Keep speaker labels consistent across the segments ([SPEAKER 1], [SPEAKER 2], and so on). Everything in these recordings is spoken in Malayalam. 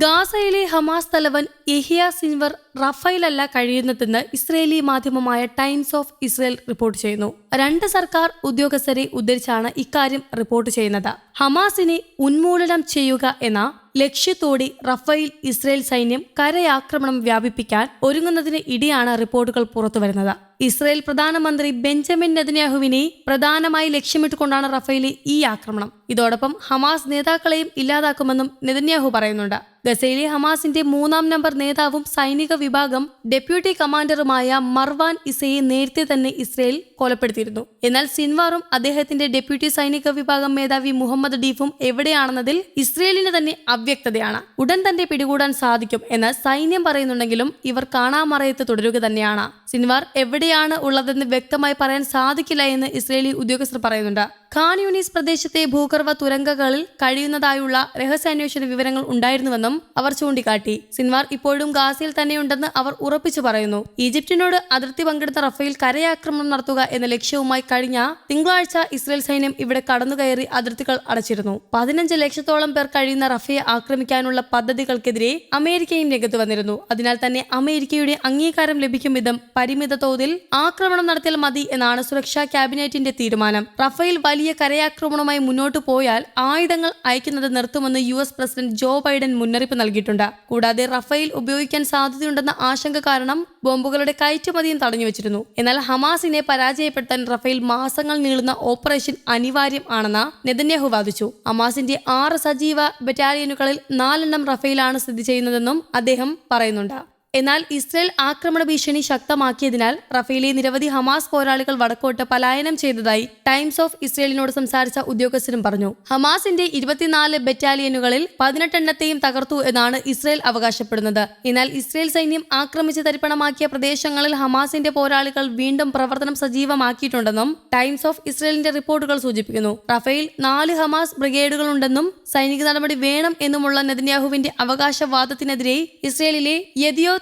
[SPEAKER 1] ഗാസയിലെ ഹമാസ് തലവൻ യഹിയ സിൻവർ റഫൈലല്ല കഴിയുന്നതെന്ന് ഇസ്രയേലി മാധ്യമമായ ടൈംസ് ഓഫ് ഇസ്രയേൽ റിപ്പോർട്ട് ചെയ്യുന്നു. രണ്ട് സർക്കാർ ഉദ്യോഗസ്ഥരെ ഉദ്ധരിച്ചാണ് ഇക്കാര്യം റിപ്പോർട്ട് ചെയ്യുന്നത്. ഹമാസിനെ ഉന്മൂലനം ചെയ്യുക എന്ന ലക്ഷ്യത്തോടെ റഫേൽ ഇസ്രയേൽ സൈന്യം കരയാക്രമണം വ്യാപിപ്പിക്കാൻ ഒരുങ്ങുന്നതിന് ഇടെയാണ് റിപ്പോർട്ടുകൾ പുറത്തുവരുന്നത്. ഇസ്രയേൽ പ്രധാനമന്ത്രി ബെഞ്ചമിൻ നെതന്യാഹുവിനെ പ്രധാനമായി ലക്ഷ്യമിട്ടുകൊണ്ടാണ് റഫേലെ ഈ ആക്രമണം. ഇതോടൊപ്പം ഹമാസ് നേതാക്കളെയും ഇല്ലാതാക്കുമെന്നും നെതന്യാഹു പറയുന്നുണ്ട്. ഗസയിലെ ഹമാസിന്റെ മൂന്നാം നമ്പർ നേതാവും സൈനിക വിഭാഗം ഡെപ്യൂട്ടി കമാൻഡറുമായ മർവാൻ ഇസയെ നേരത്തെ തന്നെ ഇസ്രയേൽ കൊലപ്പെടുത്തിയിരുന്നു. എന്നാൽ സിൻവാറും അദ്ദേഹത്തിന്റെ ഡെപ്യൂട്ടി സൈനിക വിഭാഗം മേധാവി മുഹമ്മദ് ഡീഫും എവിടെയാണെന്നതിൽ ഇസ്രയേലിന് തന്നെ അവ്യക്തതയാണ്. ഉടൻ തന്നെ പിടികൂടാൻ സാധിക്കും എന്ന് സൈന്യം പറയുന്നുണ്ടെങ്കിലും ഇവർ കാണാമറയത്ത് തുടരുക തന്നെയാണ്. സിൻവാർ എവിടെയാണ് ഉള്ളതെന്ന് വ്യക്തമായി പറയാൻ സാധിക്കില്ല എന്ന് ഇസ്രയേലി ഉദ്യോഗസ്ഥർ പറയുന്നുണ്ട്. ഖാൻ യൂണീസ് പ്രദേശത്തെ ഭൂഗർഭ തുരങ്കകളിൽ കഴിയുന്നതായുള്ള രഹസ്യാന്വേഷണ വിവരങ്ങൾ ഉണ്ടായിരുന്നുവെന്നും അവർ ചൂണ്ടിക്കാട്ടി. സിൻവാർ ഇപ്പോഴും ഗാസയിൽ തന്നെയുണ്ടെന്ന് അവർ ഉറപ്പിച്ചു പറയുന്നു. ഈജിപ്തിനോട് അതിർത്തി പങ്കിടുന്ന റഫേൽ കരയാക്രമണം നടത്തുക എന്ന ലക്ഷ്യവുമായി കഴിഞ്ഞ തിങ്കളാഴ്ച ഇസ്രയേൽ സൈന്യം ഇവിടെ കടന്നുകയറി അതിർത്തികൾ അടച്ചിരുന്നു. പതിനഞ്ച് ലക്ഷത്തോളം പേർ കഴിയുന്ന റഫയെ ആക്രമിക്കാനുള്ള പദ്ധതികൾക്കെതിരെ അമേരിക്കയും രംഗത്ത് വന്നിരുന്നു. അതിനാൽ തന്നെ അമേരിക്കയുടെ അംഗീകാരം ലഭിക്കും വിധം പരിമിത തോതിൽ ആക്രമണം നടത്തിയാൽ മതി എന്നാണ് സുരക്ഷാ ക്യാബിനറ്റിന്റെ തീരുമാനം. റഫേൽ വലിയ കരയാക്രമണവുമായി മുന്നോട്ടു പോയാൽ ആയുധങ്ങൾ അയക്കുന്നത് നിർത്തുമെന്ന് U S president Joe Biden മുന്നറിയിപ്പ് നൽകിയിട്ടുണ്ട്. കൂടാതെ റഫേൽ ഉപയോഗിക്കാൻ സാധ്യതയുണ്ടെന്ന ആശങ്ക കാരണം ബോംബുകളുടെ കയറ്റുമതിയും തടഞ്ഞു വെച്ചിരുന്നു. എന്നാൽ ഹമാസിനെ പരാജയപ്പെടുത്താൻ റഫേൽ മാസങ്ങൾ നീളുന്ന ഓപ്പറേഷൻ അനിവാര്യം ആണെന്ന് നെതന്യാഹു വാദിച്ചു. ഹമാസിന്റെ ആറ് സജീവ ബറ്റാലിയനുകളിൽ നാലെണ്ണം റഫേലാണ് സ്ഥിതി ചെയ്യുന്നതെന്നും അദ്ദേഹം പറയുന്നുണ്ട്. എന്നാൽ ഇസ്രയേൽ ആക്രമണ ഭീഷണി ശക്തമാക്കിയതിനാൽ റഫേലെ നിരവധി ഹമാസ് പോരാളികൾ വടക്കോട്ട് പലായനം ചെയ്തതായി ടൈംസ് ഓഫ് ഇസ്രയേലിനോട് സംസാരിച്ച ഉദ്യോഗസ്ഥരും പറഞ്ഞു. ഹമാസിന്റെ ഇരുപത്തിനാല് ബറ്റാലിയനുകളിൽ പതിനെട്ടെണ്ണത്തെയും തകർത്തു എന്നാണ് ഇസ്രയേൽ അവകാശപ്പെടുന്നത്. എന്നാൽ ഇസ്രയേൽ സൈന്യം ആക്രമിച്ച് തരിപ്പണമാക്കിയ പ്രദേശങ്ങളിൽ ഹമാസിന്റെ പോരാളികൾ വീണ്ടും പ്രവർത്തനം സജീവമാക്കിയിട്ടുണ്ടെന്നും ടൈംസ് ഓഫ് ഇസ്രയേലിന്റെ റിപ്പോർട്ടുകൾ സൂചിപ്പിക്കുന്നു. റഫേൽ നാല് ഹമാസ് ബ്രിഗേഡുകളുണ്ടെന്നും സൈനിക നടപടി വേണം എന്നുമുള്ള നെതന്യാഹുവിന്റെ അവകാശവാദത്തിനെതിരെ ഇസ്രയേലിലെ യദിയോത്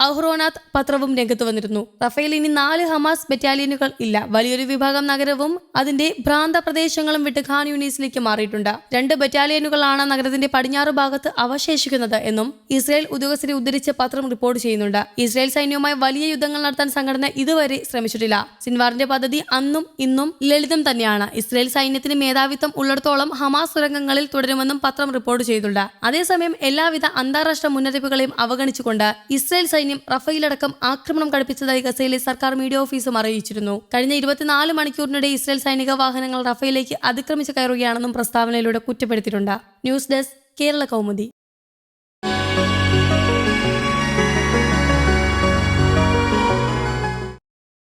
[SPEAKER 1] അഹ്റോനാഥ് പത്രവും രംഗത്ത് വന്നിരുന്നു. റഫേൽ ഇനി നാല് ഹമാസ് ബറ്റാലിയനുകൾ ഇല്ല. വലിയൊരു വിഭാഗം നഗരവും അതിന്റെ ഭ്രാന്ത പ്രദേശങ്ങളും വിട്ട് ഖാൻ യൂണീസിലേക്ക് മാറിയിട്ടുണ്ട്. രണ്ട് ബറ്റാലിയനുകളാണ് നഗരത്തിന്റെ പടിഞ്ഞാറ് ഭാഗത്ത് അവശേഷിക്കുന്നത് എന്നും ഇസ്രായേൽ ഉദ്യോഗസ്ഥരെ ഉദ്ധരിച്ച് പത്രം റിപ്പോർട്ട് ചെയ്യുന്നുണ്ട്. ഇസ്രായേൽ സൈന്യവുമായി വലിയ യുദ്ധങ്ങൾ നടത്താൻ സംഘടന ഇതുവരെ ശ്രമിച്ചിട്ടില്ല. സിൻവാറിന്റെ പദ്ധതി അന്നും ഇന്നും ലളിതം തന്നെയാണ്. ഇസ്രായേൽ സൈന്യത്തിന് മേധാവിത്വം ഉള്ളിടത്തോളം ഹമാസ് സുരംഗങ്ങളിൽ തുടരുമെന്നും പത്രം റിപ്പോർട്ട് ചെയ്തിട്ടുണ്ട്. അതേസമയം എല്ലാവിധ അന്താരാഷ്ട്ര മുന്നറിയിപ്പുകളെയും അവഗണിച്ചുകൊണ്ട് ഇസ്രായേൽ സൈന്യം റഫയിലടക്കം ആക്രമണം കടുപ്പിച്ചതായി ഗസയിലെ സർക്കാർ മീഡിയ ഓഫീസും അറിയിച്ചിരുന്നു. കഴിഞ്ഞ ഇരുപത്തിനാല് മണിക്കൂറിനിടെ ഇസ്രായേൽ സൈനിക വാഹനങ്ങൾ റഫയിലേക്ക് അതിക്രമിച്ച് കയറുകയാണെന്നും പ്രസ്താവനയിലൂടെ കുറ്റപ്പെടുത്തിയിട്ടുണ്ട്. News desk Kerala Kaumudi.